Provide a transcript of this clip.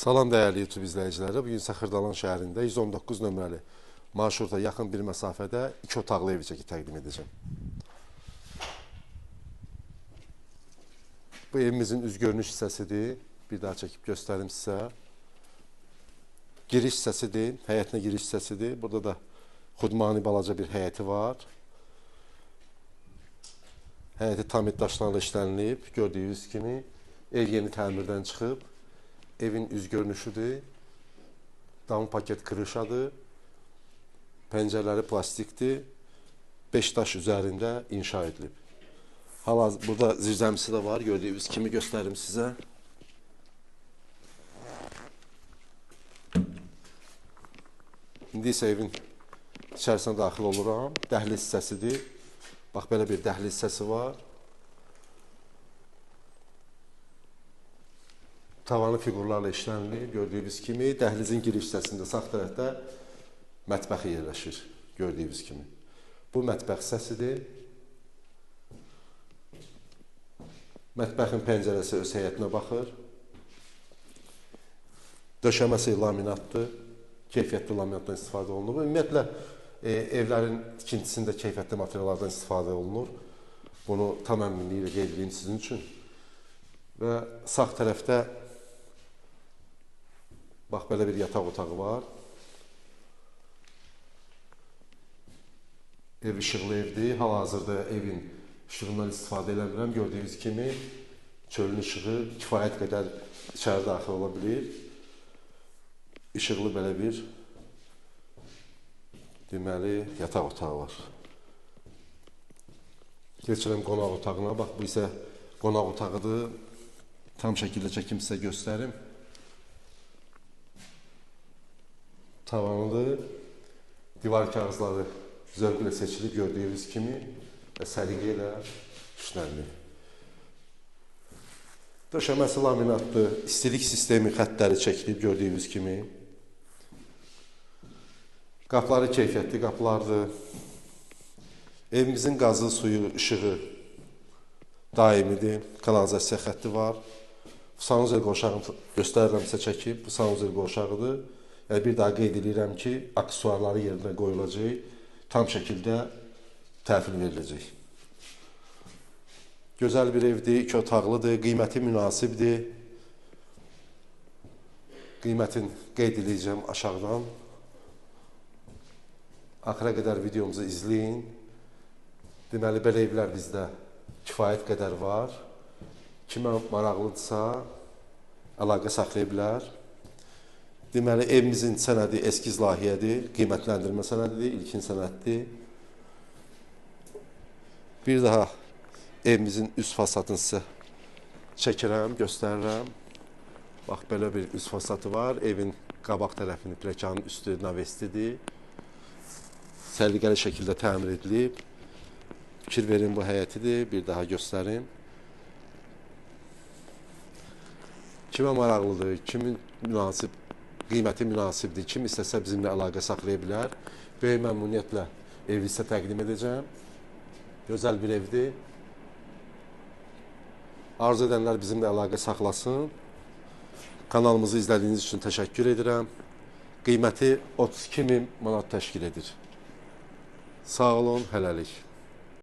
Salam dəyərli YouTube izləyiciləri. Bu gün Səxirdalan şəhərində 119 nömrəli marşruta yaxın bir məsafədə iki otaqlı ev çəki təqdim edəcəm. Bu evimizin üz görünüş hissəsidir. Bir daha çəkib göstərim sizə. Giriş hissəsidir, həyətinə giriş hissəsidir. Burada da xudmani balaca bir həyəti var. Həyəti tam daşlarla işlənilib. Gördüyünüz kimi ev yeni təmirdən çıxıb. Evin üz görünüşüdür. Dam paket kırışadır. Pəncərələri plastikdir. 5 daş üzərində inşa edilib. Hal burada zirzəmisi də var. Gördüyünüz kimi göstərim sizə. İndi isə evin içərisinə daxil oluram. Dəhliz hissəsidir. Bax belə bir dəhliz hissəsi var. Tavanı fiqurlarla işlənilib. Gördüyünüz kimi dəhlizin giriş hissəsində sağ tərəfdə mətbəxi yerləşir. Gördüyünüz kimi. Bu mətbəx hissəsidir. Mətbəxin pəncərəsi öz həyətinə baxır. Döşəməsi laminatdır. Keyfiyyətli laminatdan istifadə olunur. Ümumiyyətlə e, evlərin tikintisində keyfiyyətli materiallardan istifadə olunur. Bunu tam əminliklə qeyd edeyim sizin üçün. Və sağ tərəfdə bax belə bir yataq otağı var. Ev işıqlı evdir. Hal-hazırda evin işığından istifadə eləmirəm. Gördüyünüz kimi çölün işığı kifayət qədər içəri daxil ola bilir. İşıqlı belə bir deməli yataq otağı var. Keçirəm qonaq otağına. Bax bu isə qonaq otağıdır. Tam şəkildə çəkim sizə göstərim. Tavanıdır. Divar kağızları zövqlə seçilib gördüyünüz kimi və səliqə ilə işlənilib. Döşəməsi laminatdır. İstilik sistemi xəttləri çəkilib gördüyünüz kimi. Qapıları keyfiyyətli qapılardır. Evimizin qazı, suyu, işığı daimidir. Kanalizasiya xətti var. Bu sanuzel qovşağını göstərirəm sizə çəkib. Bu sanuzel qovşağıdır. Bir daha qeyd edirəm ki, aksesuarları yerinə qoyulacaq. Tam şəkildə təhvil veriləcək. Gözəl bir evdir, iki otaqlıdır, qiyməti münasibdir. Qiymətin qeyd edəcəm aşağıdan. Axıra qədər videomuzu izləyin. Deməli, belə evlər bizdə kifayət qədər var. Kimə maraqlıdırsa, əlaqə saxlaya bilər. Deməli, evimizin sənədi eskiz layihədir, qiymətləndirmə sənədidir, ilkin sənəddir. Bir daha evimizin üst fasadını sizə çəkirəm, göstərirəm. Bax, belə bir üst fasadı var. Evin qabaq tərəfini, pləkanın üstü navestidir səliqəli şəkildə təmir edilib. Fikir verin bu həyətidir, bir daha göstərim. Kimə maraqlıdır, kimin münasib, qiyməti münasibdir, kim istəsə bizimlə əlaqə saxlaya bilər. Böyük məmnuniyyətlə evi sizə təqdim edəcəm. Gözəl bir evdir. Arzu edənlər bizimlə əlaqə saxlasın. Kanalımızı izlədiyiniz üçün təşəkkür edirəm. Qiyməti 32 min manat təşkil edir. Sağ olun, hələlik.